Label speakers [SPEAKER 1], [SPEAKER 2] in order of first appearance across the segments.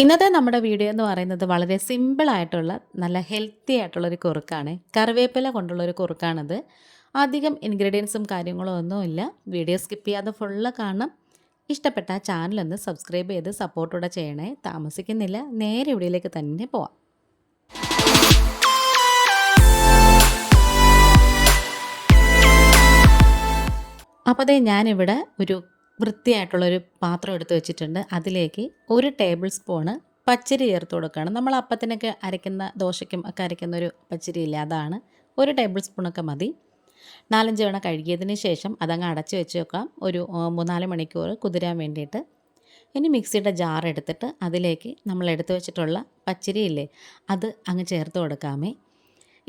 [SPEAKER 1] ഇന്നത്തെ നമ്മുടെ വീഡിയോ എന്ന് പറയുന്നത് വളരെ സിമ്പിൾ ആയിട്ടുള്ള നല്ല ഹെൽത്തി ആയിട്ടുള്ളൊരു കുറുക്കാണ്. കറിവേപ്പില കൊണ്ടുള്ളൊരു കുറുക്കാണിത്. അധികം ഇൻഗ്രീഡിയൻസും കാര്യങ്ങളും ഒന്നുമില്ല വീഡിയോ സ്കിപ്പ് ചെയ്യാതെ ഫുള്ള് കാണണം. ഇഷ്ടപ്പെട്ട ചാനലൊന്ന് സബ്സ്ക്രൈബ് ചെയ്ത് സപ്പോർട്ടോടെ ചെയ്യണേ. താമസിക്കുന്നില്ല. നേരെ ഇവിടെയിലേക്ക് തന്നെ പോവാം. അപ്പോൾ അതേ ഞാനിവിടെ ഒരു വൃത്തിയായിട്ടുള്ളൊരു പാത്രം എടുത്ത് വെച്ചിട്ടുണ്ട്. അതിലേക്ക് ഒരു ടേബിൾ സ്പൂണ് പച്ചരി ചേർത്ത് കൊടുക്കുകയാണ്. നമ്മൾ അപ്പത്തിനൊക്കെ അരയ്ക്കുന്ന ദോശയ്ക്കും ഒക്കെ അരയ്ക്കുന്ന ഒരു പച്ചരി ഇല്ല അതാണ്. ഒരു ടേബിൾ സ്പൂണൊക്കെ മതി. നാലഞ്ച് തവണ കഴുകിയതിന് ശേഷം അതങ്ങ് അടച്ച് വെച്ച് വെക്കാം. ഒരു മൂന്നാൽ മണിക്കൂർ കുതിരാൻ വേണ്ടിയിട്ട്. ഇനി മിക്സിയുടെ ജാർ എടുത്തിട്ട് അതിലേക്ക് നമ്മൾ എടുത്തു വെച്ചിട്ടുള്ള പച്ചരി ഇല്ലേ അത് അങ്ങ് ചേർത്ത് കൊടുക്കാമേ.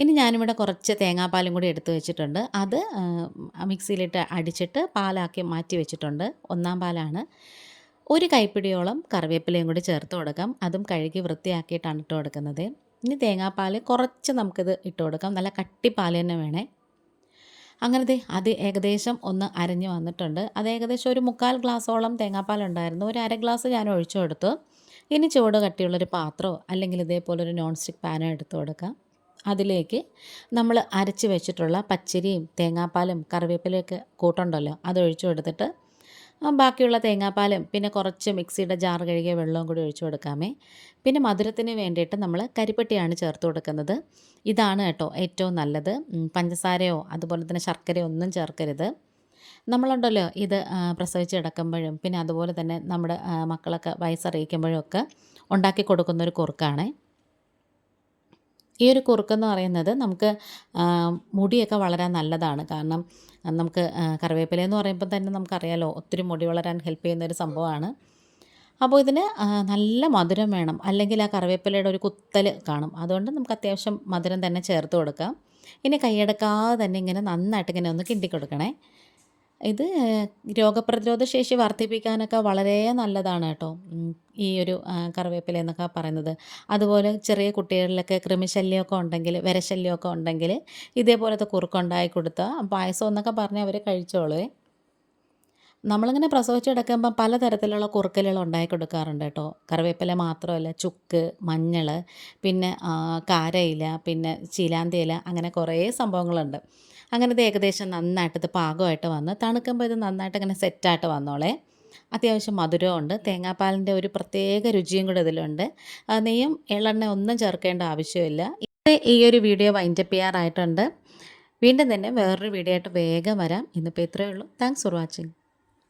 [SPEAKER 1] ഇനി ഞാനിവിടെ കുറച്ച് തേങ്ങാപ്പാലും കൂടി എടുത്തു വെച്ചിട്ടുണ്ട്. അത് മിക്സിയിലിട്ട് അടിച്ചിട്ട് പാലാക്കി മാറ്റി വെച്ചിട്ടുണ്ട്. ഒന്നാം പാലാണ്. ഒരു കൈപ്പിടിയോളം കറിവേപ്പിലയും കൂടി ചേർത്ത് കൊടുക്കാം. അതും കഴുകി വൃത്തിയാക്കിയിട്ടാണ് ഇട്ട് കൊടുക്കുന്നത്. ഇനി തേങ്ങാപ്പാൽ കുറച്ച് നമുക്കിത് ഇട്ട് കൊടുക്കാം. നല്ല കട്ടിപ്പാൽ തന്നെ വേണേ. അങ്ങനത്തെ അത് ഏകദേശം ഒന്ന് അരഞ്ഞു വന്നിട്ടുണ്ട്. അത് ഏകദേശം ഒരു മുക്കാൽ ഗ്ലാസ്സോളം തേങ്ങാപ്പാൽ ഉണ്ടായിരുന്നു. ഒരു അര ഗ്ലാസ് ഞാൻ ഒഴിച്ചു കൊടുത്തു. ഇനി ചുവട് കട്ടിയുള്ളൊരു പാത്രമോ അല്ലെങ്കിൽ ഇതേപോലെ ഒരു നോൺ സ്റ്റിക്ക് പാനോ എടുത്ത് കൊടുക്കാം. അതിലേക്ക് നമ്മൾ അരച്ച് വെച്ചിട്ടുള്ള പച്ചരിയും തേങ്ങാപ്പാലും കറിവേപ്പിലയൊക്കെ കൂട്ടുണ്ടല്ലോ അത് ഒഴിച്ചു കൊടുത്തിട്ട് ബാക്കിയുള്ള തേങ്ങാപ്പാലും പിന്നെ കുറച്ച് മിക്സിയുടെ ജാർ കഴുകിയ വെള്ളവും കൂടി ഒഴിച്ചു കൊടുക്കാമേ. പിന്നെ മധുരത്തിന് വേണ്ടിയിട്ട് നമ്മൾ കരിപ്പെട്ടിയാണ് ചേർത്ത് കൊടുക്കുന്നത്. ഇതാണ് കേട്ടോ ഏറ്റവും നല്ലത്. പഞ്ചസാരയോ അതുപോലെ തന്നെ ശർക്കരയോ ഒന്നും ചേർക്കരുത്. നമ്മളുണ്ടല്ലോ ഇത് പ്രസവിച്ച് കിടക്കുമ്പോഴും പിന്നെ അതുപോലെ തന്നെ നമ്മുടെ മക്കളൊക്കെ വയസ്സറിയിക്കുമ്പോഴും ഒക്കെ ഉണ്ടാക്കി കൊടുക്കുന്നൊരു കുറുക്കാണ്. ഈ ഒരു കുറുക്കെന്ന് പറയുന്നത് നമുക്ക് മുടിയൊക്കെ വളരാൻ നല്ലതാണ്. കാരണം നമുക്ക് കറിവേപ്പില എന്ന് പറയുമ്പോൾ തന്നെ നമുക്കറിയാലോ ഒത്തിരി മുടി വളരാൻ ഹെൽപ്പ് ചെയ്യുന്ന ഒരു സംഭവമാണ്. അപ്പോൾ ഇതിന് നല്ല മധുരം വേണം. അല്ലെങ്കിൽ ആ കറിവേപ്പിലയുടെ ഒരു കുത്തൽ കാണും. അതുകൊണ്ട് നമുക്ക് അത്യാവശ്യം മധുരം തന്നെ ചേർത്ത് കൊടുക്കാം. ഇനി കൈയടക്കാതെ തന്നെ ഇങ്ങനെ നന്നായിട്ട് ഇങ്ങനെ ഒന്ന് കിണ്ടി കൊടുക്കണേ. ഇത് രോഗപ്രതിരോധ ശേഷി വർദ്ധിപ്പിക്കാനൊക്കെ വളരെ നല്ലതാണ് കേട്ടോ. ഈ ഒരു കറിവേപ്പില എന്നൊക്കെ പറയുന്നത്. അതുപോലെ ചെറിയ കുട്ടികളിലൊക്കെ കൃമിശല്യമൊക്കെ ഉണ്ടെങ്കിൽ വിരശല്യമൊക്കെ ഉണ്ടെങ്കിൽ ഇതേപോലത്തെ കുറുക്കുണ്ടായി കൊടുത്താൽ പായസം എന്നൊക്കെ പറഞ്ഞ് അവർ കഴിച്ചോളേ നമ്മളിങ്ങനെ പ്രസവിച്ച് കിടക്കുമ്പം പലതരത്തിലുള്ള കുറുക്കലുകൾ ഉണ്ടാക്കി കൊടുക്കാറുണ്ട് കേട്ടോ. കറിവേപ്പില മാത്രമല്ല ചുക്ക് മഞ്ഞൾ പിന്നെ കാരയില പിന്നെ ചീലാന്തി ഇല അങ്ങനെ കുറേ സംഭവങ്ങളുണ്ട്. അങ്ങനെ ഇത് ഏകദേശം നന്നായിട്ട് ഇത് പാകമായിട്ട് വന്ന് തണുക്കുമ്പോൾ ഇത് നന്നായിട്ട് ഇങ്ങനെ സെറ്റായിട്ട് വന്നോളേ. അത്യാവശ്യം മധുരമുണ്ട് തേങ്ങാപ്പാലിന്റെ ഒരു പ്രത്യേക രുചിയും കൂടെ ഇതിലുണ്ട്. നെയ്യും എള്ളെണ്ണ ഒന്നും ചേർക്കേണ്ട ആവശ്യമില്ല. ഈ ഒരു വീഡിയോ വൈൻഡപ്പ് ചെയ്യാറായിട്ടുണ്ട്. വീണ്ടും തന്നെ വേറൊരു വീഡിയോ ആയിട്ട് വേഗം വരാം. ഇന്നിപ്പോൾ ഇത്രയേ ഉള്ളൂ. Thanks for watching